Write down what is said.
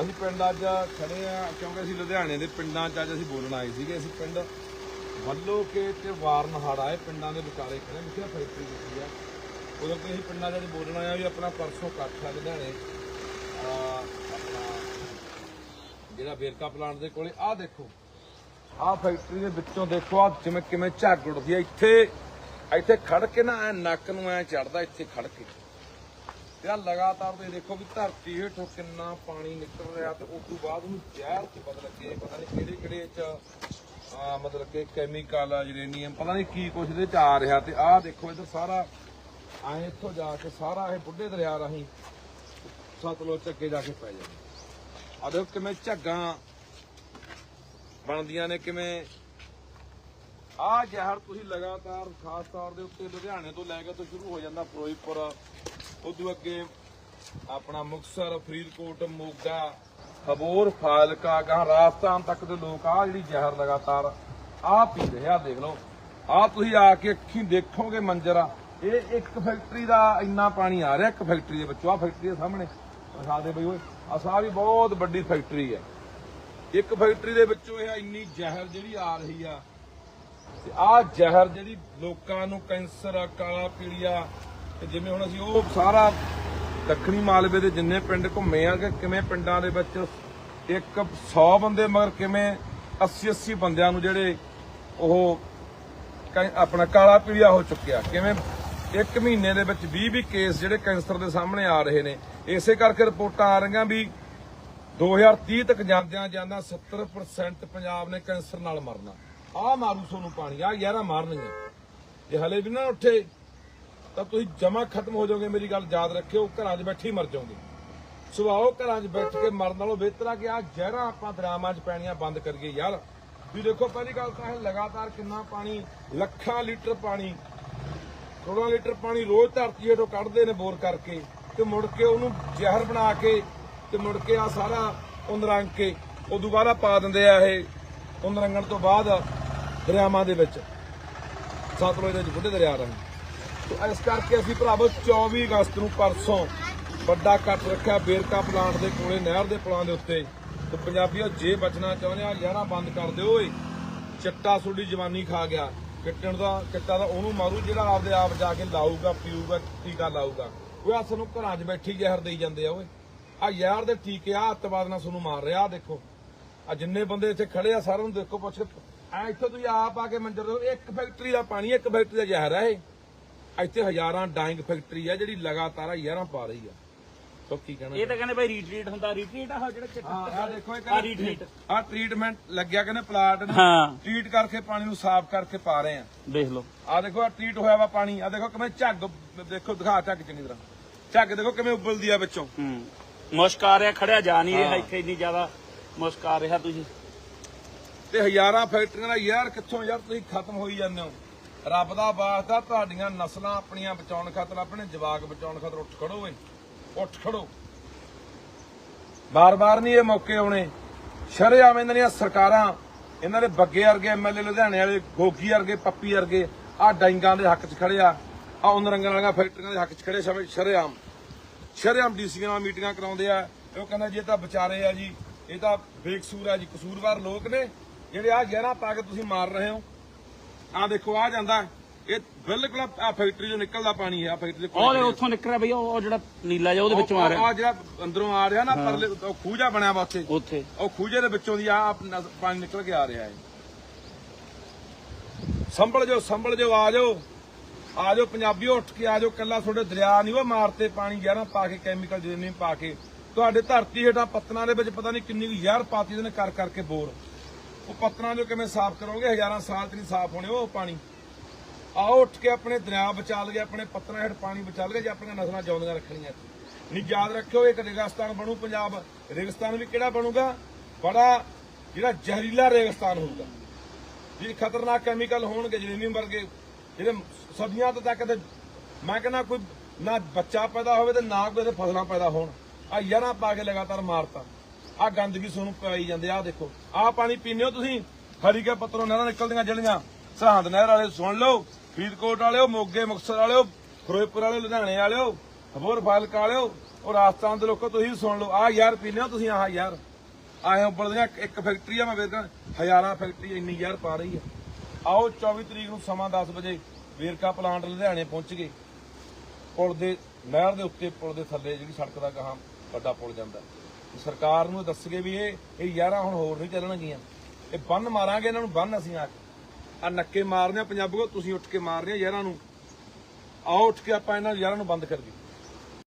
ਅਸੀਂ ਪਿੰਡ ਅੱਜ ਖੜੇ ਆ, ਕਿਉਂਕਿ ਅਸੀਂ ਲੁਧਿਆਣੇ ਦੇ ਪਿੰਡਾਂ 'ਚ ਅੱਜ ਅਸੀਂ ਬੋਲਣ ਆਏ ਸੀਗੇ। ਅਸੀਂ ਪਿੰਡ ਵੱਲੋ ਕੇ ਤੇ ਵਾਰਨਹਾੜਾ ਇਹ ਪਿੰਡਾਂ ਦੇ ਵਿਚਾਲੇ ਖੜੇ ਮਿੱਠਿਆ ਫੈਕਟਰੀ ਦਿੱਤੀ ਆ। ਉਦੋਂ ਤੇ ਅਸੀਂ ਪਿੰਡਾਂ 'ਚ ਅੱਜ ਬੋਲਣ ਆਇਆ ਵੀ ਆਪਣਾ ਪਰਸੋਂ ਇਕੱਠ ਆ ਲੁਧਿਆਣੇ। ਆਪਣਾ ਜਿਹੜਾ ਵੇਰਕਾ ਪਲਾਂਟ ਦੇ ਕੋਲੇ, ਆਹ ਦੇਖੋ। ਆਹ ਫੈਕਟਰੀ ਦੇ ਵਿੱਚੋਂ ਦੇਖੋ ਆ ਜਿਵੇਂ ਕਿਵੇਂ ਝੱਗ ਉੱਡਦੀ ਆ। ਇੱਥੇ ਇੱਥੇ ਖੜ ਕੇ ਨਾ ਐ ਨੱਕ ਨੂੰ ਐ ਚੜਦਾ ਇੱਥੇ ਖੜ ਕੇ। ਤੇ ਲਗਾਤਾਰ ਤੁਸੀਂ ਦੇਖੋ ਵੀ ਧਰਤੀ ਹੇਠੋਂ ਕਿੰਨਾ ਪਾਣੀ ਨਿਕਲ ਰਿਹਾ ਤੇ ਉਸ ਤੋਂ ਬਾਅਦ ਉਹਨੂੰ ਜ਼ਹਿਰ ਚ ਬਦਲ ਕੇ ਪਤਾ ਨਹੀਂ ਕਿਹੜੇ ਕਿਹੜੇ ਚ, ਆ ਮਤਲਬ ਕਿ ਕੈਮੀਕਲ ਆ ਯੂਰੇਨੀਅਮ ਪਤਾ ਨਹੀਂ ਕੀ ਕੁਛ ਇਹਦੇ ਚ ਆ ਰਿਹਾ ਤੇ ਆਹ ਦੇਖੋ ਇਧਰ ਸਾਰਾ, ਐ ਇੱਥੋਂ ਜਾ ਕੇ ਸਾਰਾ ਇਹ ਬੁੱਢੇ ਦਰਿਆ ਰਾਹੀਂ ਸਤਲੁਜ ਚ ਜਾ ਕੇ ਪੈ ਜਾਂਦਾ ਆ ਦੇਖੋ ਕਿਵੇਂ ਝੱਗਾ ਬਣਦੀਆਂ ਨੇ, ਕਿਵੇਂ ਆ ਜ਼ਹਿਰ ਤੁਸੀਂ ਲਗਾਤਾਰ ਖਾਸ ਤੌਰ ਦੇ ਉੱਤੇ ਲੁਧਿਆਣੇ ਤੋਂ ਲੈ ਕੇ ਤੋਂ ਸ਼ੁਰੂ ਹੋ ਜਾਂਦਾ ਫਿਰੋਜ਼ਪੁਰ ਉਦੋਂ ਅੱਗੇ ਆਪਣਾ ਮੁਕਤਸਰ, ਫਰੀਦਕੋਟ, ਮੋਗਾ, ਹਬੋਰ ਫਾਜ਼ਿਲਕਾ ਗਾਂ, ਰਾਜਸਥਾਨ ਤੱਕ ਦੇ ਲੋਕ ਆ ਜਿਹੜੀ ਜ਼ਹਿਰ ਲਗਾਤਾਰ ਆ ਪੀ ਰਹੇ ਆ ਦੇਖ ਲਓ। ਆ ਤੁਸੀਂ ਆ ਕੇ ਅੱਖੀਂ ਦੇਖੋਗੇ ਮੰਜ਼ਰ ਆ। ਇਹ ਇੱਕ ਫੈਕਟਰੀ ਦਾ ਇੰਨਾ ਪਾਣੀ ਆ ਰਿਹਾ, ਇੱਕ ਫੈਕਟਰੀ ਦੇ ਵਿੱਚੋਂ ਆ ਫੈਕਟਰੀ ਦੇ ਸਾਹਮਣੇ। ਦਿਖਾ ਦੇ ਬਈ ਓਏ ਆ ਸਾਹ ਵੀ ਬਹੁਤ ਵੱਡੀ ਫੈਕਟਰੀ ਹੈ। ਇੱਕ ਫੈਕਟਰੀ ਦੇ ਵਿੱਚੋਂ ਇਹ ਇੰਨੀ ਜ਼ਹਿਰ ਜਿਹੜੀ ਆ ਰਹੀ ਆ, ਤੇ ਆਹ ਜ਼ਹਿਰ ਜਿਹੜੀ ਲੋਕਾਂ ਨੂੰ ਕੈਂਸਰ ਕਾਲਾ ਪੀਲੀਆ ਤੇ ਜਿਵੇਂ ਹੁਣ ਅਸੀਂ ਉਹ ਸਾਰਾ ਦੱਖਣੀ ਮਾਲਵੇ ਦੇ ਜਿੰਨੇ ਪਿੰਡ ਘੁੰਮੇ ਆ ਕਿ ਕਿਵੇਂ ਪਿੰਡਾਂ ਦੇ ਵਿੱਚ ਇੱਕ 100 ਬੰਦੇ ਮਗਰ ਕਿਵੇਂ 80 80 ਬੰਦਿਆਂ ਨੂੰ ਜਿਹੜੇ ਉਹ ਕੈਂ- ਆਪਣਾ ਕਾਲਾ ਪੀਲੀਆ ਹੋ ਚੁੱਕਿਆ, ਕਿਵੇਂ ਇੱਕ ਮਹੀਨੇ ਦੇ ਵਿੱਚ 20 20 ਕੇਸ ਜਿਹੜੇ ਕੈਂਸਰ ਦੇ ਸਾਹਮਣੇ ਆ ਰਹੇ ਨੇ। ਇਸੇ ਕਰਕੇ ਰਿਪੋਰਟਾਂ ਆ ਰਹੀਆਂ ਵੀ 2030 ਤੱਕ ਜਾਂਦਿਆਂ ਜਾਂਦਾ 70% ਪੰਜਾਬ ਨੇ ਕੈਂਸਰ ਨਾਲ ਮਰਨਾ। ਆ ਮਾਰੂ ਸੋਨੂੰ ਪਾਣੀ ਆ ਯਾਰਾ ਮਾਰਨਗੀਆਂ ਇਹ ਹਲੇ ਵੀ ਨਾ ਉੱਠੇ। ਤਾਂ ਤੁਸੀਂ ਜਮਾ ਖਤਮ ਹੋ ਜਾਓਗੇ, ਮੇਰੀ ਗੱਲ ਯਾਦ ਰੱਖਿਓ, ਘਰਾਂ 'ਚ ਬੈਠੇ ਹੀ ਮਰ ਜਾਓਗੇ। ਸੁਭਾਓ ਘਰਾਂ 'ਚ ਬੈਠ ਕੇ ਮਰਨ ਨਾਲੋਂ ਬਿਹਤਰ ਆ ਕਿ ਆ ਜ਼ਹਿਰਾਂ ਆਪਾਂ ਦਰਿਆਵਾਂ 'ਚ ਪੈਣੀਆਂ ਬੰਦ ਕਰੀਏ ਯਾਰ। ਵੀ ਦੇਖੋ, ਪਹਿਲੀ ਗੱਲ ਤਾਂ ਇਹ ਲਗਾਤਾਰ ਕਿੰਨਾ ਪਾਣੀ, ਲੱਖਾਂ ਲੀਟਰ ਪਾਣੀ, ਕਰੋੜਾਂ ਲੀਟਰ ਪਾਣੀ ਰੋਜ਼ ਧਰਤੀ ਹੇਠੋਂ ਕੱਢਦੇ ਨੇ ਬੋਰ ਕਰਕੇ ਤੇ ਮੁੜ ਕੇ ਉਹਨੂੰ ਜ਼ਹਿਰ ਬਣਾ ਕੇ ਤੇ ਮੁੜ ਕੇ ਆ ਸਾਰਾ ਉਹਨ ਰੰਗ ਕੇ ਉਹ ਦੁਬਾਰਾ ਪਾ ਦਿੰਦੇ ਆ ਇਹ ਉਹਨ ਤੋਂ ਬਾਅਦ ਦਰਿਆਵਾਂ ਦੇ ਵਿੱਚ। ਸਤਲੁਜ ਦੇ ਵਿੱਚ ਬੁੱਢੇ ਦਰਿਆ ਰਹੇ। ਤੇ ਇਸ ਕਰਕੇ ਅਸੀਂ ਭਰਾਵੋ 24 ਅਗਸਤ ਨੂੰ ਪਰਸੋਂ ਵੱਡਾ ਕੱਟ ਰੱਖਿਆ ਬੇਰਕਾ ਪਲਾਂਟ ਦੇ ਕੋਲੇ, ਨਹਿਰ ਦੇ ਪੁਲਾਂ ਦੇ ਉੱਤੇ। ਤੇ ਪੰਜਾਬੀਓ, ਜੇ ਬਚਣਾ ਚਾਹੁੰਦੇ ਆ ਯਾਰਾਂ ਬੰਦ ਕਰ ਦਿਓ ਓਏ। ਚੱਟਾ ਤੁਹਾਡੀ ਜਵਾਨੀ ਖਾ ਗਿਆ। ਕਿੱਟਣ ਦਾ ਕਿੱਟਾ ਦਾ ਉਹਨੂੰ ਮਾਰੂ, ਜਿਹੜਾ ਆਪਦੇ ਆਪ ਜਾ ਕੇ ਲਾਊਗਾ, ਪੀਊਗਾ, ਟੀਕਾ ਲਾਊਗਾ। ਓਏ ਆ ਸਾਨੂੰ ਘਰਾਂ 'ਚ ਬੈਠੀ ਜ਼ਹਿਰ ਦੇਈ ਜਾਂਦੇ ਆ ਓਏ। ਆ ਯਾਰ ਦੇ ਟੀਕੇ ਆ ਅੱਤਵਾਦ ਨਾਲ ਸਾਨੂੰ ਮਾਰ ਰਿਹਾ ਆ ਦੇਖੋ। ਆ ਜਿੰਨੇ ਬੰਦੇ ਇੱਥੇ ਖੜੇ ਆ, ਸਾਰਿਆਂ ਨੂੰ ਦੇਖੋ, ਪੁੱਛ ਐ ਇੱਥੇ ਤੁਸੀਂ ਆਪ ਆ ਕੇ ਮੰਜਰ ਦੋ ਇੱਕ ਫੈਕਟਰੀ ਦਾ ਪਾਣੀ, ਇੱਕ ਫੈਕਟਰੀ ਦਾ ਜ਼ਹਿਰ ਆ ਇਹ। ਇੱਥੇ ਹਜ਼ਾਰਾਂ ਡਾਈਂਗ ਫੈਕਟਰੀ ਆ ਜਿਹੜੀ ਲਗਾਤਾਰ ਹਜ਼ਾਰਾਂ ਪਾ ਰਹੀ ਆ। ਸੋ ਕੀ ਕਹਿਣਾ ਇਹ ਤਾਂ ਕਹਿੰਦੇ ਭਾਈ ਰੀਟਰੀਟ ਹੁੰਦਾ ਰੀਟਰੀਟ ਆ ਜਿਹੜਾ ਚਿੱਟਾ ਆ ਦੇਖੋ ਇਹ ਆ ਰੀਟਰੀਟ ਆ ਟ੍ਰੀਟਮੈਂਟ ਲੱਗਿਆ ਕਹਿੰਦੇ ਪਲਾਟ ਨੂੰ। ਹਾਂ। ਟ੍ਰੀਟ ਕਰਕੇ ਪਾਣੀ ਨੂੰ ਸਾਫ਼ ਕਰਕੇ ਪਾ ਰਹੇ ਆ। ਦੇਖ ਲਓ। ਆ ਦੇਖੋ ਆ ਟ੍ਰੀਟ ਹੋਇਆ ਵਾ ਪਾਣੀ। ਆ ਦੇਖੋ ਕਿਵੇਂ ਝੱਗ ਦੇਖੋ ਦਿਖਾ ਝੱਗ ਚੰਗੀ ਤਰ੍ਹਾਂ। ਝੱਗ ਦੇਖੋ ਕਿਵੇਂ ਉਬਲਦੀ ਆ ਵਿੱਚੋਂ। ਹੂੰ। ਮੁਸ਼ਕ ਆ ਰਿਹਾ ਖੜਿਆ ਜਾ ਨਹੀਂ ਰਿਹਾ ਇੱਥੇ ਇੰਨੀ ਜ਼ਿਆਦਾ ਮੁਸ਼ਕ ਆ ਰਿਹਾ ਤੁਸੀਂ। ਤੇ ਹਜ਼ਾਰਾਂ ਫੈਕਟਰੀਆਂ ਦਾ ਯਾਰ ਕਿੱਥੋਂ ਯਾਰ ਤੁਸੀਂ ਖਤਮ ਹੋਈ ਜਾਂਦੇ ਹੋ? ਰੱਬ ਦਾ ਵਾਸਤਾ, ਤੁਹਾਡੀਆਂ ਨਸਲਾਂ ਆਪਣੀਆਂ ਬਚਾਉਣ ਖਾਤਰ, ਆਪਣੇ ਜਵਾਕ ਬਚਾਉਣ ਖਾਤਰ ਉੱਠ ਖੜੋ ਓਏ ਉੱਠ ਖੜੋ। ਬਾਰ-ਬਾਰ ਨਹੀਂ ਇਹ ਮੌਕੇ ਆਉਣੇ। ਸ਼ਰੇਆਮ ਇਹਨਾਂ ਦੀਆਂ ਸਰਕਾਰਾਂ, ਇਹਨਾਂ ਦੇ ਬੱਗੇ ਵਰਗੇ ਐਮਐਲਏ ਲੁਧਿਆਣੇ ਵਾਲੇ, ਗੋਗੀ ਵਰਗੇ, ਪੱਪੀ ਵਰਗੇ ਆ ਡਾਈਂਗਾਂ ਦੇ ਹੱਕ 'ਚ ਖੜੇ ਆ ਆ ਉਹਨਾਂ ਵਾਲੀਆਂ ਫੈਕਟਰੀਆਂ ਦੇ ਹੱਕ 'ਚ ਖੜੇ ਸ਼ਮੇ ਸ਼ਰੇਆਮ। ਸ਼ਰੇਆਮ ਡੀਸੀਆਂ ਨਾਲ ਮੀਟਿੰਗਾਂ ਕਰਾਉਂਦੇ ਆ ਉਹ ਕਹਿੰਦਾ ਜੀ, ਇਹ ਤਾਂ ਵਿਚਾਰੇ ਆ ਜੀ, ਇਹ ਤਾਂ ਬੇਕਸੂਰ ਆ ਜੀ, ਕਸੂਰਵਾਰ ਲੋਕ ਨੇ, ਜਿਹੜੇ ਆ ਜ਼ਹਿਰਾਂ ਪਾ ਕੇ ਤੁਸੀਂ ਮਾਰ ਰਹੇ ਹੋ। ਆ ਦੇਖੋ ਆ ਜਾਂਦਾ ਇਹ ਬਿਲਕੁਲ ਆ ਫੈਕਟਰੀ ਚੋਂ ਨਿਕਲਦਾ ਪਾਣੀ ਹੈ ਆ ਫੈਕਟਰੀ ਦੇ ਉਹ ਉੱਥੋਂ ਨਿਕਲ ਰਿਹਾ ਬਈ ਉਹ ਉਹ ਜਿਹੜਾ ਨੀਲਾ ਜਿਹਾ ਉਹਦੇ ਵਿੱਚੋਂ ਆ ਰਿਹਾ। ਆ ਜਿਹੜਾ ਅੰਦਰੋਂ ਆ ਰਿਹਾ ਨਾ ਪਰਲੇ ਉਹ ਖੂਜਾ ਬਣਿਆ ਵਾ ਉੱਥੇ। ਉੱਥੇ। ਉਹ ਖੂਜੇ ਦੇ ਵਿੱਚੋਂ ਦੀ ਆ ਪਾਣੀ ਨਿਕਲ ਕੇ ਆ ਰਿਹਾ ਹੈ। ਸੰਭਲ ਜਾਓ ਸੰਭਲ ਜਾਓ ਆ ਜਾਓ। ਆ ਜਾਓ ਪੰਜਾਬੀਓ ਉੱਠ ਕੇ ਆ ਜਾਓ। ਕੱਲਾ ਤੁਹਾਡੇ ਦਰਿਆ ਨਹੀਂ ਉਹ ਮਾਰਤੇ ਪਾਣੀ ਜ਼ਹਿਰਾਂ ਪਾ ਕੇ ਕੈਮੀਕਲ ਜਿਹਨੇ ਪਾ ਕੇ। ਤੁਹਾਡੇ ਧਰਤੀ ਹੇਠਾਂ ਪੱਤਨਾਂ ਦੇ ਵਿੱਚ ਪਤਾ ਨਹੀਂ ਕਿੰਨੀ ਜ਼ਹਿਰ ਪਾਤੀ ਇਹਨੇ ਕਰ ਕਰਕੇ ਬੋਰ। ਉਹ ਪੱਤਰਾਂ ਜੋ ਕਿਵੇਂ ਸਾਫ਼ ਕਰੋਗੇ? ਹਜ਼ਾਰਾਂ ਸਾਲ ਤੇ ਨਹੀਂ ਸਾਫ਼ ਹੋਣੇ ਉਹ ਪਾਣੀ। ਆਓ ਉੱਠ ਕੇ ਆਪਣੇ ਦਰਿਆ ਬਚਾ ਲਗੇ ਆਪਣੇ ਪੱਤਰਾਂ ਹੇਠ ਪਾਣੀ ਬਚਾ ਲਗੇ ਜੇ ਆਪਣੀਆਂ ਨਸਲਾਂ ਜਿਉਂਦੀਆਂ ਰੱਖਣੀਆਂ ਨਹੀਂ, ਯਾਦ ਰੱਖਿਓ, ਇੱਕ ਰੇਗਿਸਤਾਨ ਬਣੂ ਪੰਜਾਬ। ਰੇਗਿਸਤਾਨ ਵੀ ਕਿਹੜਾ ਬਣੂਗਾ? ਬੜਾ ਜਿਹੜਾ ਜ਼ਹਿਰੀਲਾ ਰੇਗਿਸਤਾਨ ਹੋਊਗਾ। ਜਿਹੜੇ ਖਤਰਨਾਕ ਕੈਮੀਕਲ ਹੋਣਗੇ, ਜਰੇਨੀਅਮ ਵਰਗੇ। ਜਿਹੜੇ ਸਦੀਆਂ ਤੋਂ ਤੱਕ ਤੇ ਮੈਂ ਕਹਿੰਦਾ ਕੋਈ ਨਾ ਬੱਚਾ ਪੈਦਾ ਹੋਵੇ ਤੇ ਨਾ ਕੋਈ ਫਸਲਾਂ ਪੈਦਾ ਹੋਣ। ਆ ਯਾਰਾਂ ਪਾ ਕੇ ਲਗਾਤਾਰ ਮਾਰਤਾ। ਆ ਗੰਦਗੀ ਤੁਹਾਨੂੰ ਪਾਈ ਜਾਂਦੇ ਆ ਦੇਖੋ। ਆ ਪਾਣੀ ਪੀਂਦੇ ਹੋ ਤੁਸੀਂ, ਹਰੀਕੇ ਪੱਤਰੋਂ ਨਹਿਰਾਂ ਨਿਕਲਦੀਆਂ ਜਿਹੜੀਆਂ। ਸਰਹੰਦ ਨਹਿਰ ਵਾਲੇ ਸੁਣ ਲਓ, ਫਰੀਦਕੋਟ ਵਾਲਿਓ, ਮੋਗੇ, ਮੁਕਤਸਰ ਵਾਲਿਓ, ਫਿਰੋਜ਼ਪੁਰ ਵਾਲਿਓ, ਲੁਧਿਆਣੇ ਵਾਲਿਓ ਹਬੋਰ ਫਾਜ਼ਿਲਕਾ ਵਾਲਿਓ, ਉਹ ਰਾਜਸਥਾਨ ਦੇ ਲੋਕੋ ਤੁਸੀਂ ਸੁਣ ਲਓ। ਆਹ ਯਾਰ ਪੀਨੇ ਹੋ ਤੁਸੀਂ, ਆਹ ਯਾਰ। ਆਏ ਉੱਬਲਦੀਆਂ ਇੱਕ- ਫੈਕਟਰੀ ਆ, ਮੈਂ ਵੇਖਾਂ ਹਜ਼ਾਰਾਂ ਫੈਕਟਰੀ ਇੰਨੀ ਯਾਰ ਪਾ ਰਹੀ ਆ। ਆਓ 24 ਤਰੀਕ ਨੂੰ ਸਮਾਂ 10 ਵਜੇ ਵੇਰਕਾ ਪਲਾਂਟ ਲੁਧਿਆਣੇ ਪਹੁੰਚ ਗਏ। ਪੁਲ ਦੇ ਨਹਿਰ ਦੇ ਉੱਤੇ, ਪੁਲ ਦੇ ਥੱਲੇ ਜਿਹੜੀ ਸੜਕ ਦਾ ਗਾਹਾਂ ਵੱਡਾ ਪੁਲ ਜਾਂਦਾ। ਸਰਕਾਰ ਨੂੰ ਦੱਸ ਗਏ ਵੀ ਇਹ ਇਹ ਯਾਰਾਂ ਹੁਣ ਹੋਰ ਨਹੀਂ ਚੱਲਣਗੀਆਂ। ਇਹ ਬੰਨ ਮਾਰਾਂਗੇ ਇਹਨਾਂ ਨੂੰ, ਬੰਨ ਅਸੀਂ ਆ ਕੇ। ਆ ਨੱਕੇ ਮਾਰਨੇ ਆ, ਪੰਜਾਬੀਓ, ਤੁਸੀਂ ਉੱਠ ਕੇ ਮਾਰਨੇ ਆ ਯਾਰਾਂ ਨੂੰ। ਆਓ, ਉੱਠ ਕੇ ਆਪਾਂ ਇਹਨਾਂ ਯਾਰਾਂ ਨੂੰ ਬੰਦ ਕਰ ਦਈਏ।